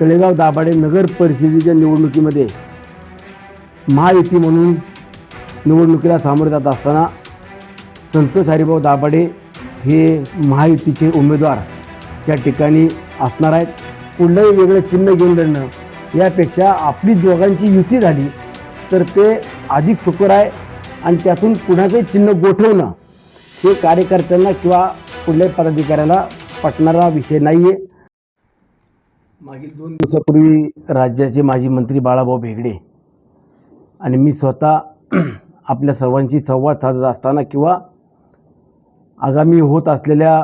तळेगाव दाभाडे नगर परिषदेच्या निवडणुकीमध्ये महायुती म्हणून निवडणुकीला सामोरे जात असताना संतोष हरिभाऊ दाभाडे हे महायुतीचे उमेदवार या ठिकाणी असणार आहेत. कुठलंही वेगळं चिन्ह घेऊन लढणं यापेक्षा आपली दोघांची युती झाली तर ते अधिक सुकर आहे आणि त्यातून कुणाचंही चिन्ह गोठवणं हे कार्यकर्त्यांना किंवा कुठल्याही पदाधिकाऱ्याला पटणारा विषय नाही आहे मागील दोन दिवसापूर्वी राज्याचे माजी मंत्री बाळाभाऊ भेगडे आणि मी स्वतः आपल्या सर्वांशी संवाद साधत असताना किंवा आगामी होत असलेल्या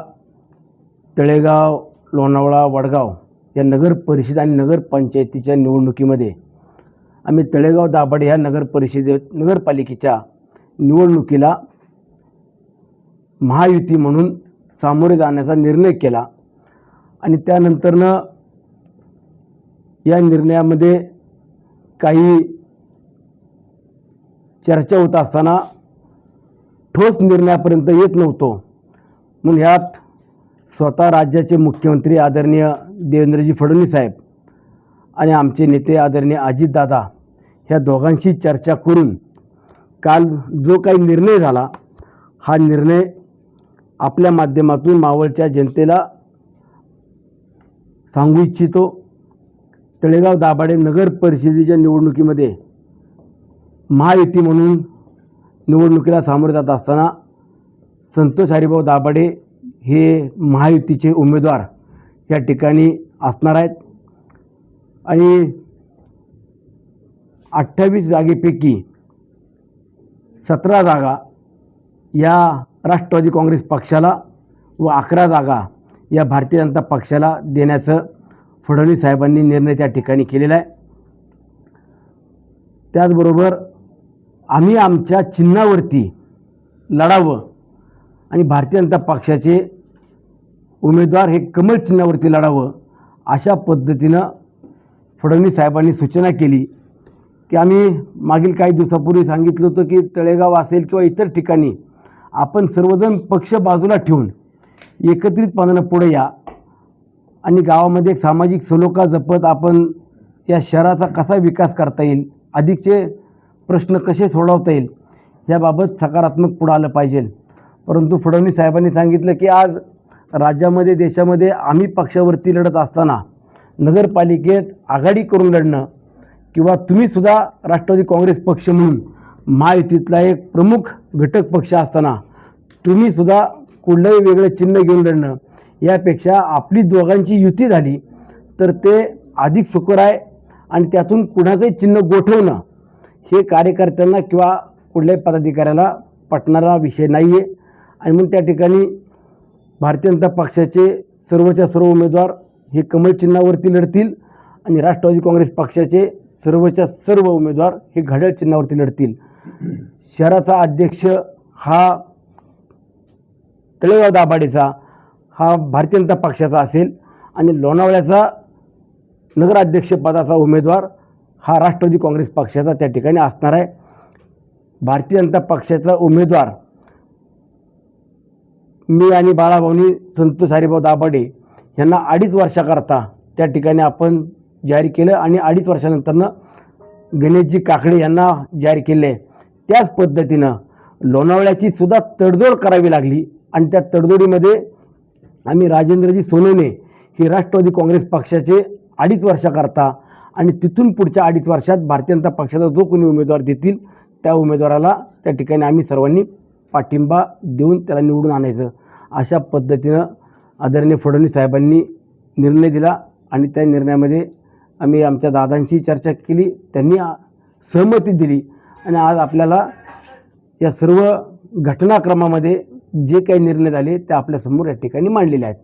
तळेगाव लोणावळा वडगाव या नगर परिषद आणि नगरपंचायतीच्या निवडणुकीमध्ये आम्ही तळेगाव दाभाडे ह्या नगर परिषदे नगरपालिकेच्या निवडणुकीला महायुती म्हणून सामोरे जाण्याचा निर्णय केला. आणि त्यानंतरनं या निर्णयामध्ये काही चर्चा होत असताना ठोस निर्णयापर्यंत येत नव्हतो. म्हणून ह्यात स्वतः राज्याचे मुख्यमंत्री आदरणीय देवेंद्रजी फडणवीस साहेब आणि आमचे नेते आदरणीय अजितदादा ह्या दोघांशी चर्चा करून काल जो काही निर्णय झाला हा निर्णय आपल्या माध्यमातून मावळच्या जनतेला सांगू इच्छितो. तळेगाव दाभाडे नगर परिषदेच्या निवडणुकीमध्ये महायुती म्हणून निवडणुकीला सामोरे जात असताना संतोष हरिभाऊ दाभाडे हे महायुतीचे उमेदवार या ठिकाणी असणार आहेत. आणि अठ्ठावीस जागेपैकी सतरा जागा या राष्ट्रवादी काँग्रेस पक्षाला व अकरा जागा या भारतीय जनता पक्षाला देण्याचं फडणवीस साहेबांनी निर्णय त्या ठिकाणी केलेला आहे. त्याचबरोबर आम्ही आमच्या चिन्हावरती लढावं आणि भारतीय जनता पक्षाचे उमेदवार हे कमल चिन्हावरती लढावं अशा पद्धतीनं फडणवीस साहेबांनी सूचना केली की आम्ही मागील काही दिवसापूर्वी सांगितलं होतं की तळेगाव असेल किंवा इतर ठिकाणी आपण सर्वजण पक्ष बाजूला ठेवून एकत्रितपणानं पुढे या. आणि गावामध्ये एक सामाजिक सलोखा जपत आपण या शहराचा कसा विकास करता येईल? अधिकचे प्रश्न कसे सोडवता येईल? याबाबत सकारात्मक पुढं आलं पाहिजे. परंतु फडणवीस साहेबांनी सांगितलं की आज राज्यामध्ये देशामध्ये आम्ही पक्षावरती लढत असताना नगरपालिकेत आघाडी करून लढणं किंवा तुम्हीसुद्धा राष्ट्रवादी काँग्रेस पक्ष म्हणून महायुतीतला एक प्रमुख घटक पक्ष असताना तुम्हीसुद्धा कुठलंही वेगळं चिन्ह घेऊन लढणं यापेक्षा आपली दोघांची युती झाली तर ते अधिक सुकर आहे आणि त्यातून कुणाचंही चिन्ह गोठवणं हे कार्यकर्त्यांना किंवा कुठल्याही पदाधिकाऱ्याला पटणारा विषय नाही आहे आणि म्हणून त्या ठिकाणी भारतीय जनता पक्षाचे सर्वच्या सर्व उमेदवार हे कमल चिन्हावरती लढतील आणि राष्ट्रवादी काँग्रेस पक्षाचे सर्वच्या सर्व उमेदवार हे घड्याळ चिन्हावरती लढतील. शहराचा अध्यक्ष हा तळेगाव दाभाडेचा हा भारतीय जनता पक्षाचा असेल आणि लोणावळ्याचा नगराध्यक्षपदाचा उमेदवार हा राष्ट्रवादी काँग्रेस पक्षाचा त्या ठिकाणी असणार आहे. भारतीय जनता पक्षाचा उमेदवार मी आणि बाळाभाऊनी संतोष हरिभाऊ दाभाडे यांना अडीच वर्षाकरता त्या ठिकाणी आपण जाहीर केलं आणि अडीच वर्षानंतरनं गणेशजी काकडे यांना जाहीर केले. त्याच पद्धतीनं लोणावळ्याची सुद्धा तडजोड करावी लागली आणि त्या तडजोडीमध्ये आम्ही राजेंद्रजी सोनवणे हे राष्ट्रवादी काँग्रेस पक्षाचे अडीच वर्षाकरता आणि तिथून पुढच्या अडीच वर्षात भारतीय जनता पक्षाचा जो कोणी उमेदवार देतील त्या उमेदवाराला त्या ठिकाणी आम्ही सर्वांनी पाठिंबा देऊन त्याला निवडून आणायचं अशा पद्धतीनं आदरणीय फडणवीस साहेबांनी निर्णय दिला आणि त्या निर्णयामध्ये आम्ही आमच्या दादांशी चर्चा केली त्यांनी सहमती दिली आणि आज आपल्याला या सर्व घटनाक्रमामध्ये जे काही निर्णय झाले ते आपल्यासमोर या ठिकाणी मांडलेले आहेत.